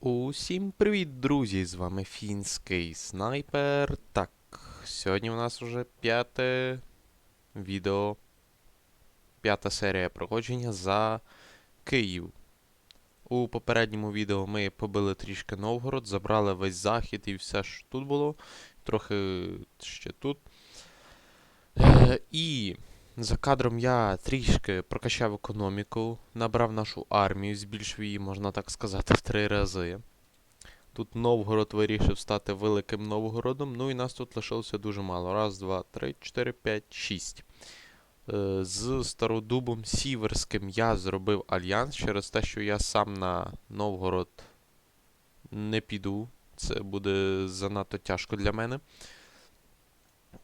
Усім привіт, друзі! З вами фінський снайпер. Так, сьогодні у нас вже п'яте відео, п'ята серія проходження за Київ. У попередньому відео ми побили трішки Новгород, забрали весь захід і все, що тут було, трохи ще тут. Е, і за кадром я трішки прокачав економіку, набрав нашу армію, збільшив її, можна так сказати, в три рази. Тут Новгород вирішив стати Великим Новгородом, ну і нас тут лишилося дуже мало. Раз, два, три, чотири, п'ять, шість. Е, З Стародубом Сіверським я зробив альянс через те, що я сам на Новгород не піду. Це буде занадто тяжко для мене.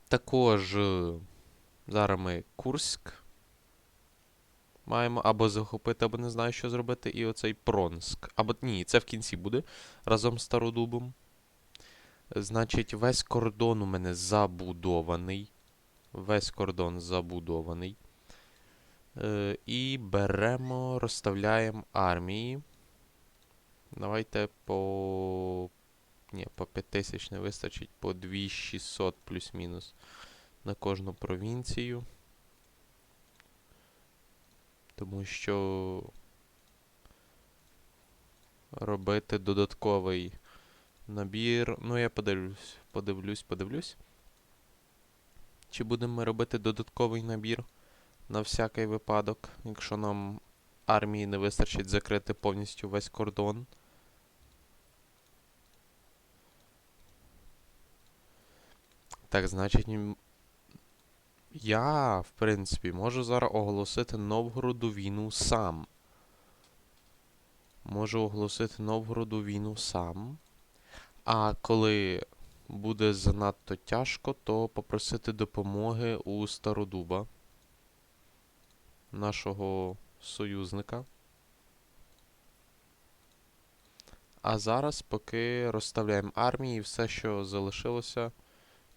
Також. Зараз ми Курськ маємо або захопити, або не знаю, що зробити. І оцей Пронськ. Або ні, це в кінці буде разом з Стародубом. Значить, весь кордон у мене забудований. Весь кордон забудований. Е, і беремо, розставляємо армії. Давайте по. Ні, по 5000 не вистачить, по 2600 плюс-мінус на кожну провінцію. Тому що робити додатковий набір. Ну, я подивлюсь, подивлюсь, подивлюсь. Чи будемо ми робити додатковий набір на всякий випадок, якщо нам армії не вистачить закрити повністю весь кордон. Так, значить, я, в принципі, можу зараз оголосити Новгороду війну сам. Можу оголосити Новгороду війну сам. А коли буде занадто тяжко, то попросити допомоги у Стародуба, нашого союзника. А зараз поки розставляємо армії, все, що залишилося.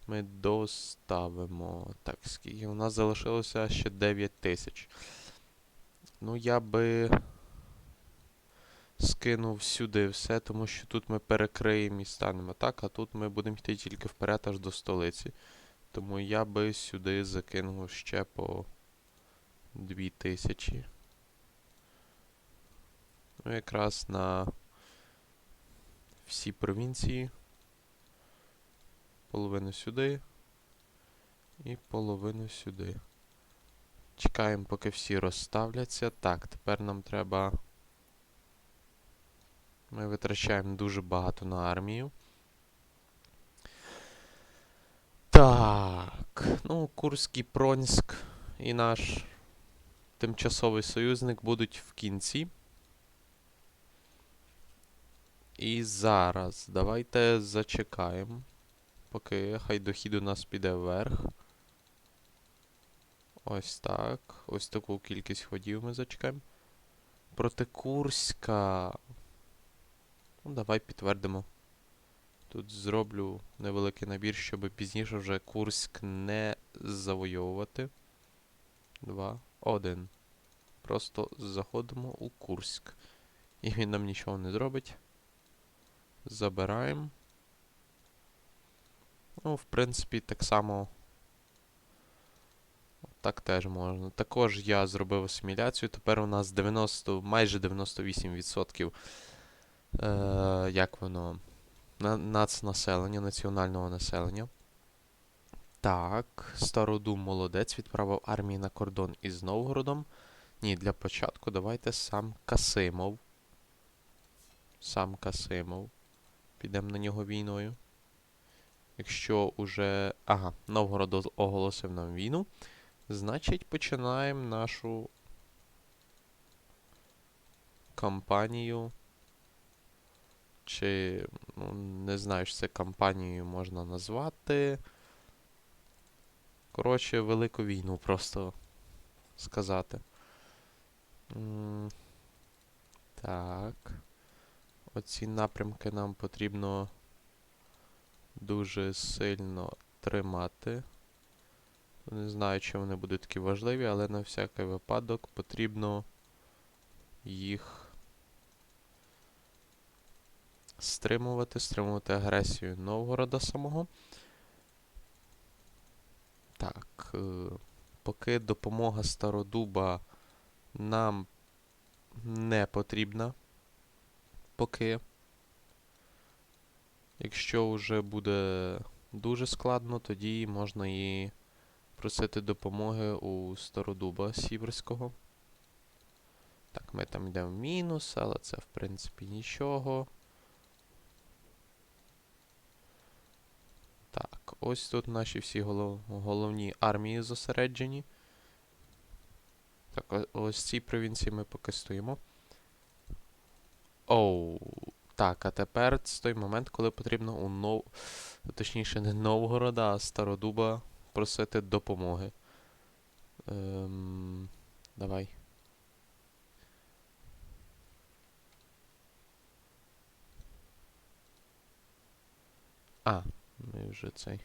Ми доставимо. Так, скільки у нас залишилося ще 9 тисяч. Ну, я би скинув сюди все, тому що тут ми перекриємо і станемо так, а тут ми будемо йти тільки вперед аж до столиці. Тому я би сюди закинув ще по 2 тисячі. Ну, якраз на всі провінції половину сюди і половину сюди. Чекаємо, поки всі розставляться. Так, тепер нам треба. Ми витрачаємо дуже багато на армію. Так. Ну, Курський Пронськ і наш тимчасовий союзник будуть в кінці. І зараз давайте зачекаємо. Поки хай дохід у нас піде вверх. Ось так. Ось таку кількість ходів ми зачекаємо. Проти Курська. Ну, давай підтвердимо. Тут зроблю невеликий набір, щоб пізніше вже Курськ не завойовувати. Два. Один. Просто заходимо у Курськ. І він нам нічого не зробить. Забираємо. Ну, в принципі, так само. Так теж можна. Також я зробив асиміляцію. Тепер у нас 90, майже 98%. Е, як воно? На, нацнаселення, національного населення. Так, Стародум молодець відправив армії на кордон із Новгородом. Ні, для початку давайте сам Касимов. Сам Касимов. Підемо на нього війною. Якщо уже. Ага, Новгород оголосив нам війну. Значить, починаємо нашу кампанію. Чи. Ну, не знаю, що це кампанією можна назвати. Коротше, велику війну просто сказати. Так. Оці напрямки нам потрібно дуже сильно тримати. Не знаю, чи вони будуть такі важливі, але на всякий випадок потрібно їх стримувати, стримувати агресію Новгорода самого. Так, е, поки допомога Стародуба нам не потрібна. Поки. Якщо вже буде дуже складно, тоді можна і просити допомоги у Стародуба Сіверського. Так, ми там йдемо в мінус, але це в принципі нічого. Так, ось тут наші всі голов... головні армії зосереджені. Так, ось цій провінції ми поки стоїмо. Оу. Так, а тепер це той момент, коли потрібно у Нов... Точніше, не Новгорода, а Стародуба просити допомоги. Ем... Давай. А, ми вже цей.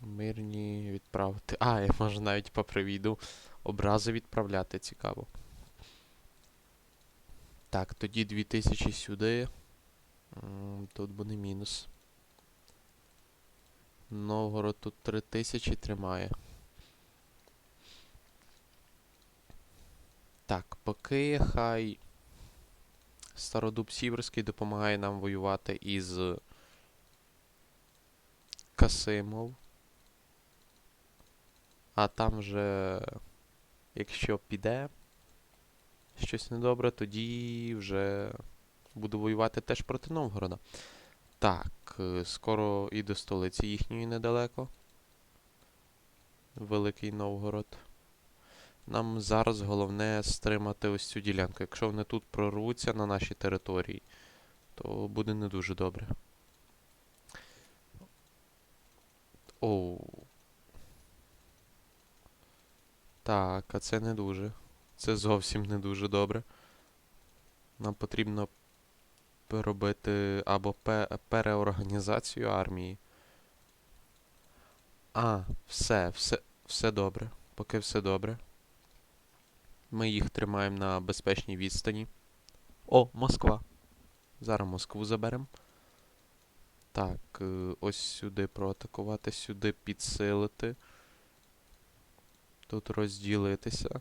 Мирні відправити. А, я можу навіть по привіду образи відправляти, цікаво. Так, тоді 2000 сюди. Тут буде мінус. Новгород тут 3000 тримає. Так, поки хай Стародуб Сіверський допомагає нам воювати із Касимов. А там вже, якщо піде щось недобре, тоді вже буду воювати теж проти Новгорода. Так, е, скоро і до столиці їхньої недалеко. Великий Новгород. Нам зараз головне стримати ось цю ділянку. Якщо вони тут прорвуться на нашій території, то буде не дуже добре. Оу. Так, а це не дуже. Це зовсім не дуже добре. Нам потрібно робити або переорганізацію армії. А, все, все, все добре. Поки все добре. Ми їх тримаємо на безпечній відстані. О, Москва. Зараз Москву заберемо. Так, е, ось сюди проатакувати, сюди підсилити. Тут розділитися.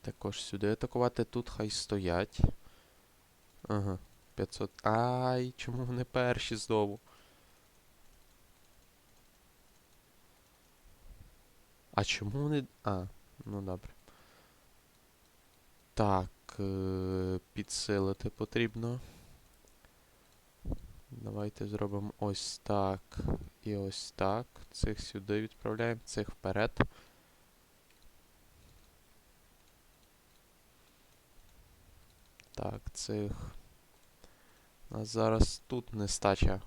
Також сюди атакувати. Тут хай стоять. Ага, 500. Ай, чому вони перші знову? А чому вони. А, ну добре. Так, е, підсилити потрібно. Давайте зробимо ось так і ось так. Цих сюди відправляємо, цих вперед. Так, цих. У нас зараз тут нестача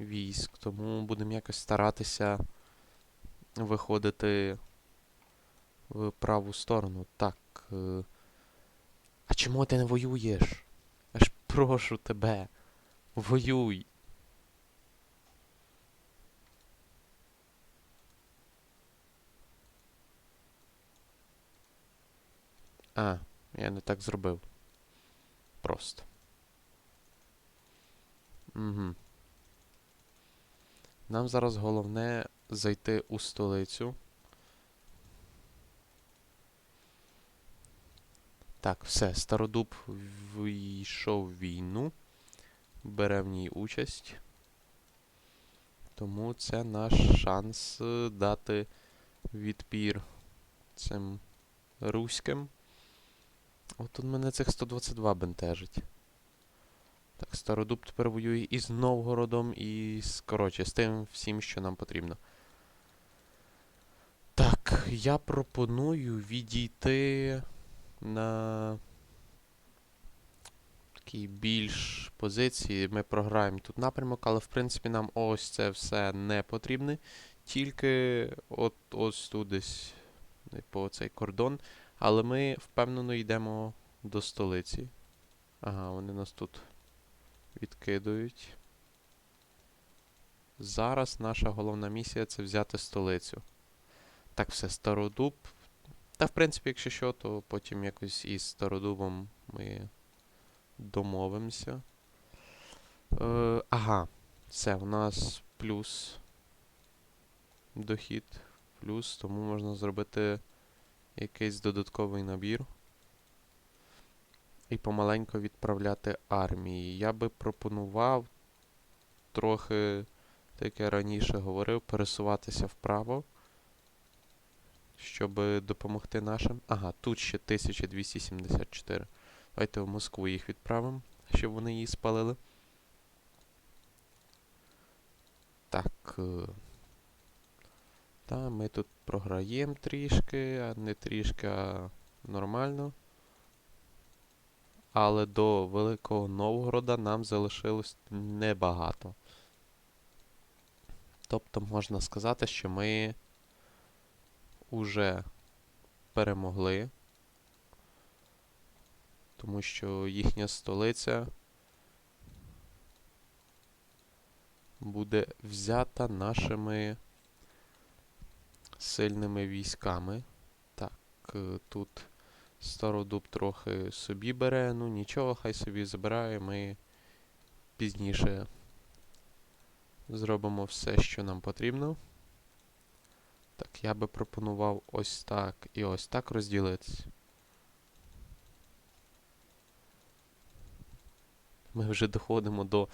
військ, тому будемо якось старатися виходити в праву сторону. Так. е, А чому ти не воюєш? Я ж прошу тебе. Воюй. А, я не так зробив. Просто. Угу. Нам зараз головне зайти у столицю. Так, все, Стародуб війшов в війну. Бере в ній участь. Тому це наш шанс е, дати відпір цим руським. От тут мене цих 122 бентежить. Так, Стародуб тепер воює і з Новгородом, і з, коротше, з тим всім, що нам потрібно. Так, я пропоную відійти на такій більш позиції. Ми програємо тут напрямок, але в принципі нам ось це все не потрібне. Тільки от ось тут десь по цей кордон. Але ми впевнено йдемо до столиці. Ага, вони нас тут відкидують. Зараз наша головна місія це взяти столицю. Так, все, Стародуб. Та, в принципі, якщо що, то потім якось із Стародубом ми домовимося. Е, ага, все, у нас плюс дохід, плюс, тому можна зробити якийсь додатковий набір. І помаленько відправляти армії. Я би пропонував трохи, так я раніше говорив, пересуватися вправо, щоб допомогти нашим. Ага, тут ще 1274. Давайте в Москву їх відправимо, щоб вони її спалили. Так. е, Та, ми тут програємо трішки, а не трішки, а нормально. Але до Великого Новгорода нам залишилось небагато. Тобто можна сказати, що ми уже перемогли, тому що їхня столиця буде взята нашими сильними військами. Так, е, тут Стародуб трохи собі бере, ну нічого, хай собі забирає, ми пізніше зробимо все, що нам потрібно. Так, я би пропонував ось так і ось так розділитись. Ми вже доходимо до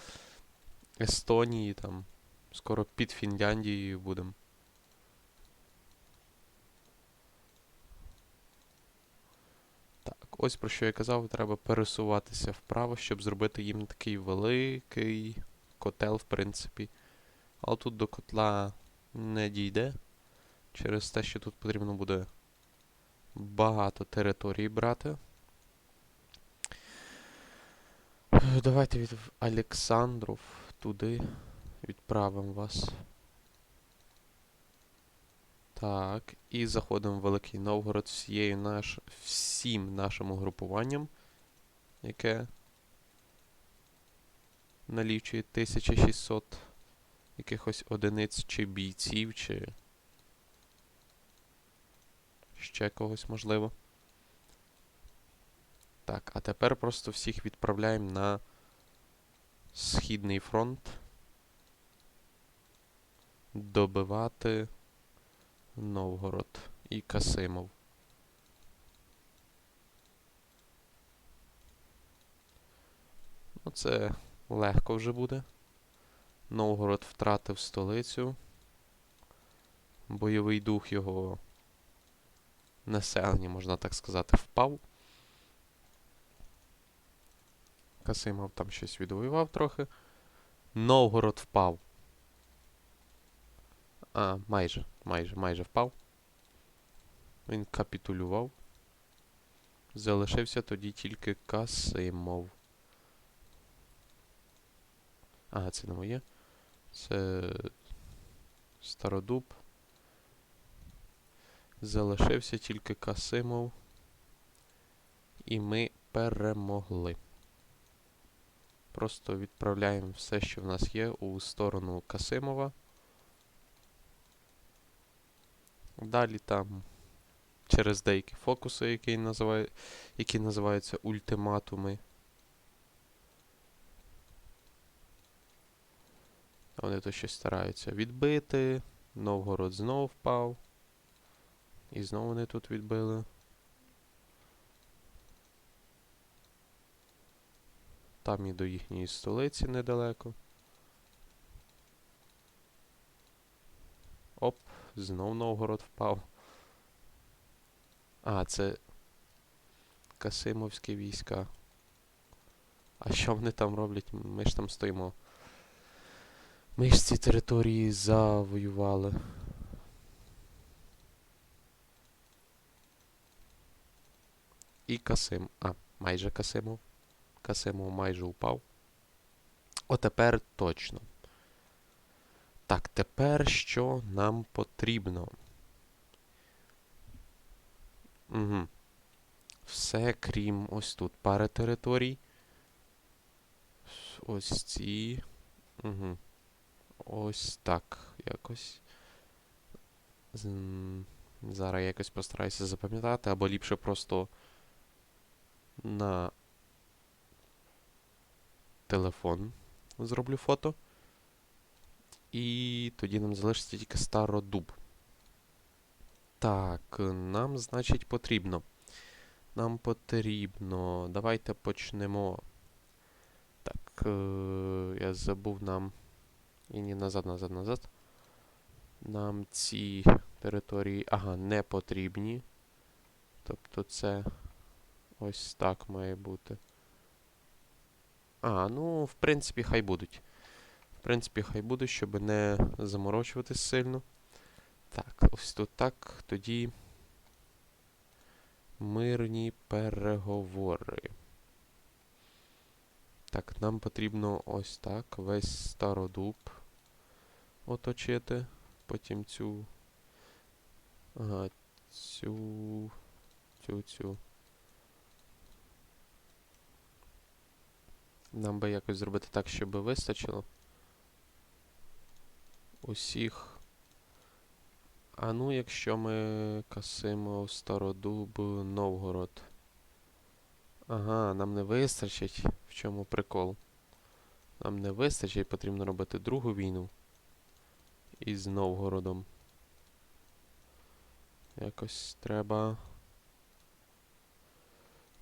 Естонії, там, скоро під Фінляндією будемо. Так, ось про що я казав, треба пересуватися вправо, щоб зробити їм такий великий котел, в принципі. Але тут до котла не дійде. Через те, що тут потрібно буде багато територій брати. Е, Давайте від Олександров туди відправимо вас. Так, і заходимо в Великий Новгород всією наш, всім нашим угрупуванням, яке налічує 1600 якихось одиниць чи бійців, чи ще когось можливо. Так, а тепер просто всіх відправляємо на Східний фронт. Добивати Новгород і Касимов. Ну, це легко вже буде. Новгород втратив столицю. Бойовий дух його населення, можна так сказати, впав. Касимов там щось відвоював трохи. Новгород впав. А, майже, майже, майже впав. Він капітулював. Залишився тоді тільки Касимов. Ага, це не моє. Це Стародуб. Залишився тільки Касимов. І ми перемогли. Просто відправляємо все, що в нас є, у сторону Касимова. Далі там через деякі фокуси, які, називає, які називаються ультиматуми. Вони то щось стараються відбити. Новгород знов впав. І знову вони тут відбили. Там і до їхньої столиці недалеко. Оп, знов Новгород впав. А, це Касимовські війська. А що вони там роблять? Ми ж там стоїмо. Ми ж ці території завоювали. І Касим. А, майже Касимов. Касимов майже упав. О, тепер точно. Так, тепер що нам потрібно? Угу. Все, крім ось тут пари територій. Ось ці. Угу. Ось так якось. Зараз я якось постараюся запам'ятати, або ліпше просто на телефон зроблю фото. І тоді нам залишиться тільки стародуб. Так, нам, значить, потрібно. Нам потрібно. Давайте почнемо. Так, е- я забув нам. І ні, назад, назад, назад. Нам ці території, ага, не потрібні. Тобто це ось так має бути. А, ну, в принципі, хай будуть. В принципі, хай будуть, щоб не заморочуватись сильно. Так, ось тут так. Тоді. Мирні переговори. Так, нам потрібно ось так. Весь стародуб оточити. Потім цю. Ага, цю. Цю, цю. Нам би якось зробити так, щоб вистачило. Усіх. А ну, якщо ми касимо Стародуб, Новгород. Ага, нам не вистачить. В чому прикол? Нам не вистачить, потрібно робити другу війну. Із Новгородом. Якось треба.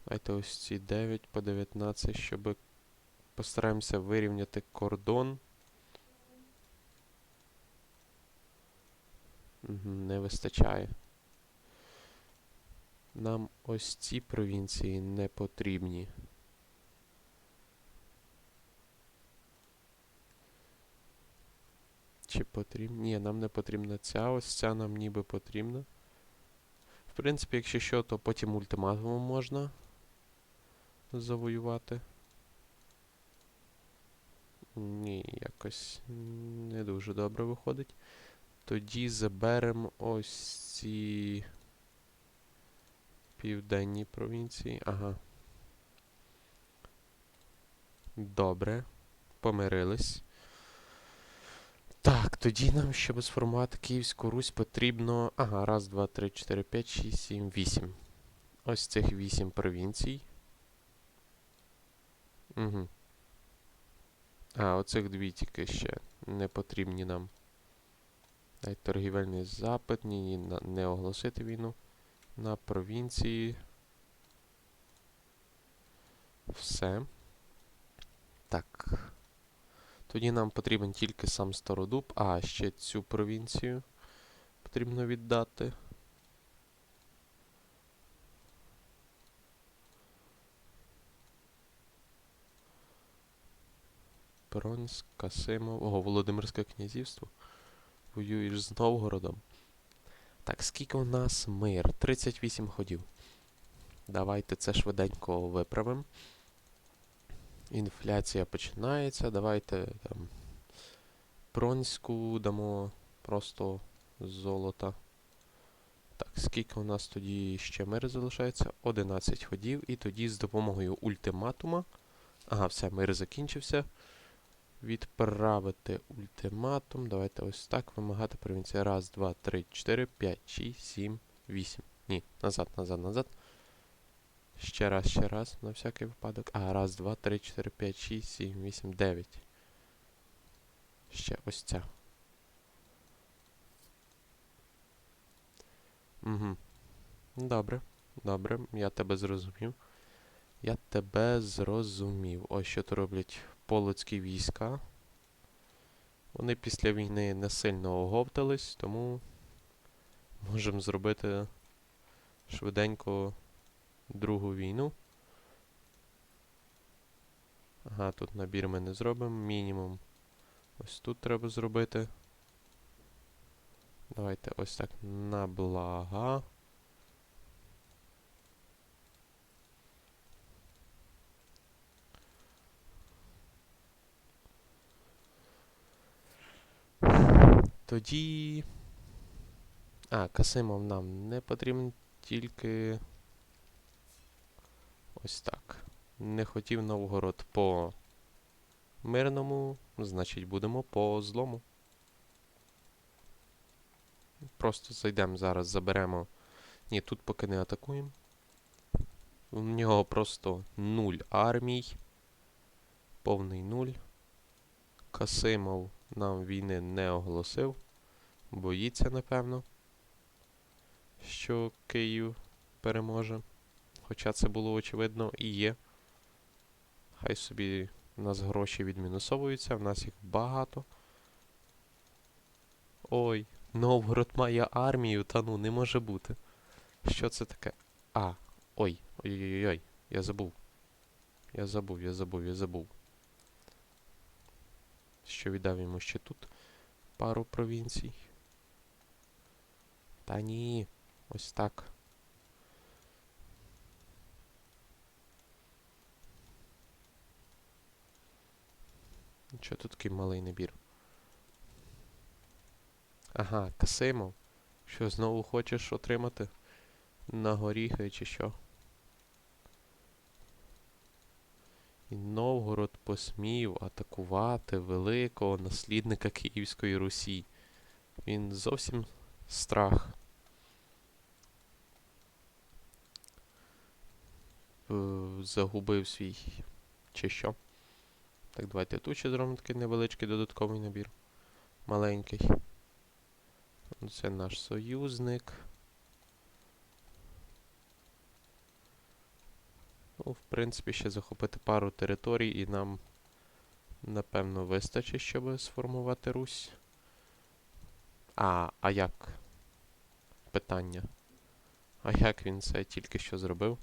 Давайте ось ці 9 по 19, щоб постараємося вирівняти кордон. Не вистачає. Нам ось ці провінції не потрібні. Чи потрібні? Ні, нам не потрібна ця, ось ця нам ніби потрібна. В принципі, якщо що, то потім ультиматумом можна завоювати. Ні, якось не дуже добре виходить. Тоді заберемо ось ці південні провінції. Ага. Добре. Помирились. Так, тоді нам, щоб сформувати Київську Русь, потрібно. Ага, раз, два, три, чотири, п'ять, шість, сім, вісім. Ось цих вісім провінцій. Угу. А, оцих дві тільки ще не потрібні нам. Дай торгівельний запит, ні, ні, не оголосити війну. На провінції. Все. Так. Тоді нам потрібен тільки сам Стародуб, а ще цю провінцію потрібно віддати. Бронськ, Касимов. Ого, Володимирське князівство. Воюєш з Новгородом. Так, скільки у нас мир? 38 ходів. Давайте це швиденько виправимо. Інфляція починається. Давайте там Бронську дамо просто золота. Так, скільки у нас тоді ще мир залишається? 11 ходів. І тоді з допомогою ультиматума. Ага, все, мир закінчився. Відправити ультиматум. Давайте ось так. Вимагати провінція. Раз, два, три, чотири, п'ять, шість, сім, вісім. Ні, назад, назад, назад. Ще раз, ще раз, на всякий випадок. А, раз, два, три, чотири, п'ять, шість, сім, вісім, дев'ять. Ще ось ця. Угу. Добре, добре, я тебе зрозумів. Я тебе зрозумів. Ось що то роблять полоцькі війська. Вони після війни не сильно оговтались, тому можемо зробити швиденько другу війну. Ага, тут набір ми не зробимо. Мінімум. Ось тут треба зробити. Давайте ось так на блага. Тоді. А, Касимов нам не потрібен тільки. Ось так. Не хотів Новгород по мирному, значить будемо по злому. Просто зайдемо зараз, заберемо. Ні, тут поки не атакуємо. У нього просто нуль армій. Повний нуль. Касимов нам війни не оголосив. Боїться, напевно, що Київ переможе. Хоча це було очевидно і є. Хай собі у нас гроші відмінусовуються, в нас їх багато. Ой, Новгород має армію, та ну не може бути. Що це таке? А, ой, ой-ой-ой, я забув. Я забув, я забув, я забув. Що віддав йому ще тут пару провінцій. Та ні, ось так. Чого тут такий малий набір? Ага, Касимов. Що знову хочеш отримати? На горіхи чи що? І Новгород посмів атакувати великого наслідника Київської Русі. Він зовсім страх. Е, Загубив свій. Чи що? Так, давайте тут ще зробимо такий невеличкий додатковий набір. Маленький. Це наш союзник. Ну, в принципі, ще захопити пару територій і нам, напевно, вистачить, щоб сформувати Русь. А, а як? Питання. А як він це тільки що зробив?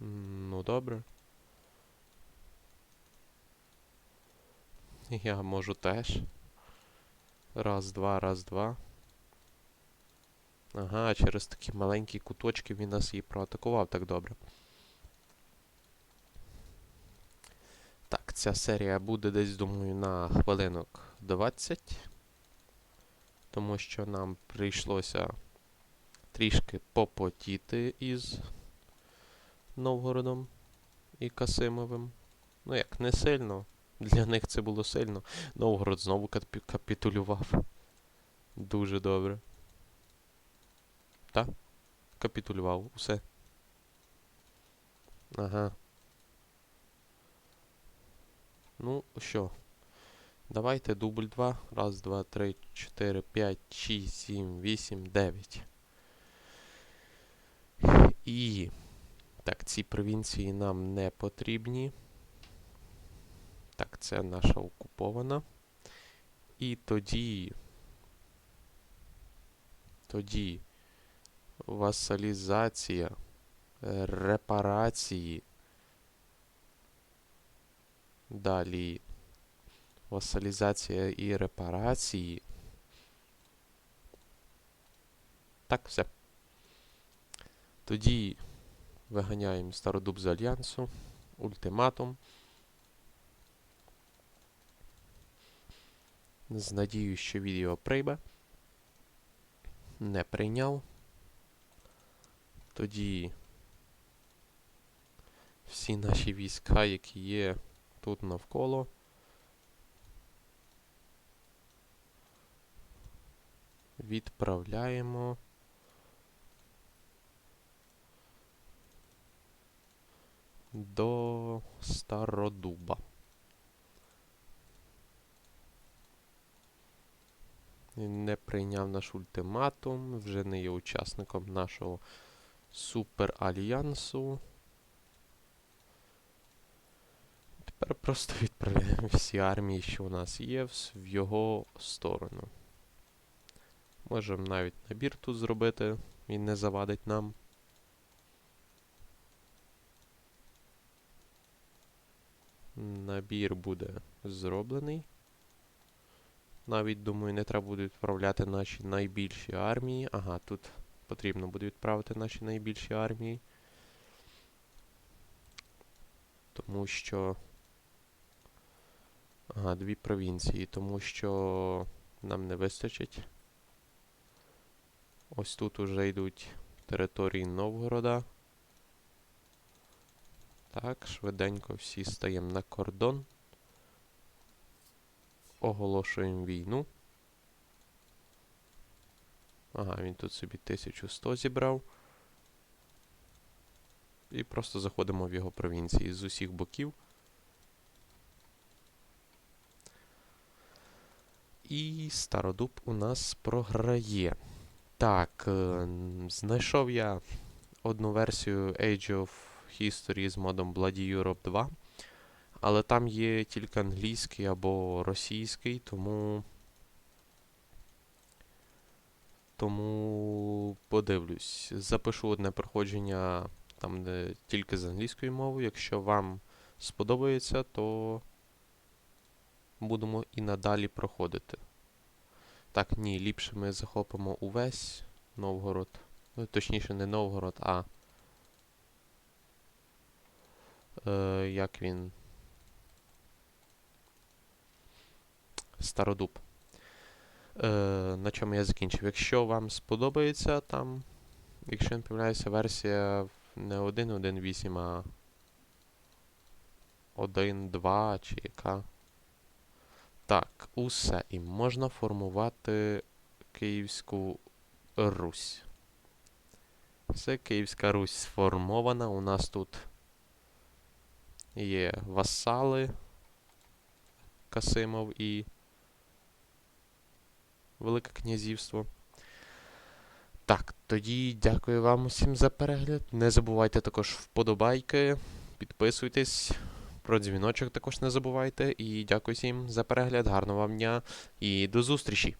Ну, добре. Я можу теж. Раз, два, раз, два. Ага, через такі маленькі куточки він нас і проатакував так добре. Так, ця серія буде десь, думаю, на хвилинок 20. Тому що нам прийшлося трішки попотіти із Новгородом і Касимовим. Ну як, не сильно. Для них це було сильно. Новгород знову капі- капітулював. Дуже добре. Так? Капітулював. Усе. Ага. Ну, що? Давайте дубль 2. Раз, два, три, чотири, п'ять, шість, сім, вісім, дев'ять. І. Так, ці провінції нам не потрібні. Так, це наша окупована. І тоді. Тоді. Васалізація. Репарації. Далі. Васалізація і репарації. Так, все. Тоді виганяємо Стародуб з Альянсу. Ультиматум. З надією, що відео прийме. Не прийняв. Тоді всі наші війська, які є тут навколо. Відправляємо. До Стародуба. Він не прийняв наш ультиматум, вже не є учасником нашого суперальянсу. Тепер просто відправляємо всі армії, що у нас є, в його сторону. Можемо навіть набір тут зробити, він не завадить нам. Набір буде зроблений. Навіть, думаю, не треба буде відправляти наші найбільші армії. Ага, тут потрібно буде відправити наші найбільші армії. Тому що. Ага, дві провінції. Тому що нам не вистачить. Ось тут уже йдуть території Новгорода. Так, швиденько всі стаємо на кордон. оголошуємо війну. Ага, він тут собі 1100 зібрав. І просто заходимо в його провінції з усіх боків. І Стародуб у нас програє. Так, е, знайшов я одну версію Age of History з модом Bloody Europe 2. Але там є тільки англійський або російський, тому. Тому подивлюсь. Запишу одне проходження там, де тільки з англійською мовою. Якщо вам сподобається, то будемо і надалі проходити. Так, ні, ліпше ми захопимо увесь Новгород. Ну, точніше, не Новгород, а. Е, як він. Стародуб. Е, на чому я закінчив. Якщо вам сподобається там, якщо не помиляюся, версія не 1.1.8, а 1.2 чи яка. Так, усе. І можна формувати Київську Русь. Все, Київська Русь сформована. У нас тут є васали Касимов і Велике князівство. Так, тоді дякую вам усім за перегляд. Не забувайте також вподобайки, підписуйтесь, про дзвіночок також не забувайте. І дякую всім за перегляд, гарного вам дня і до зустрічі!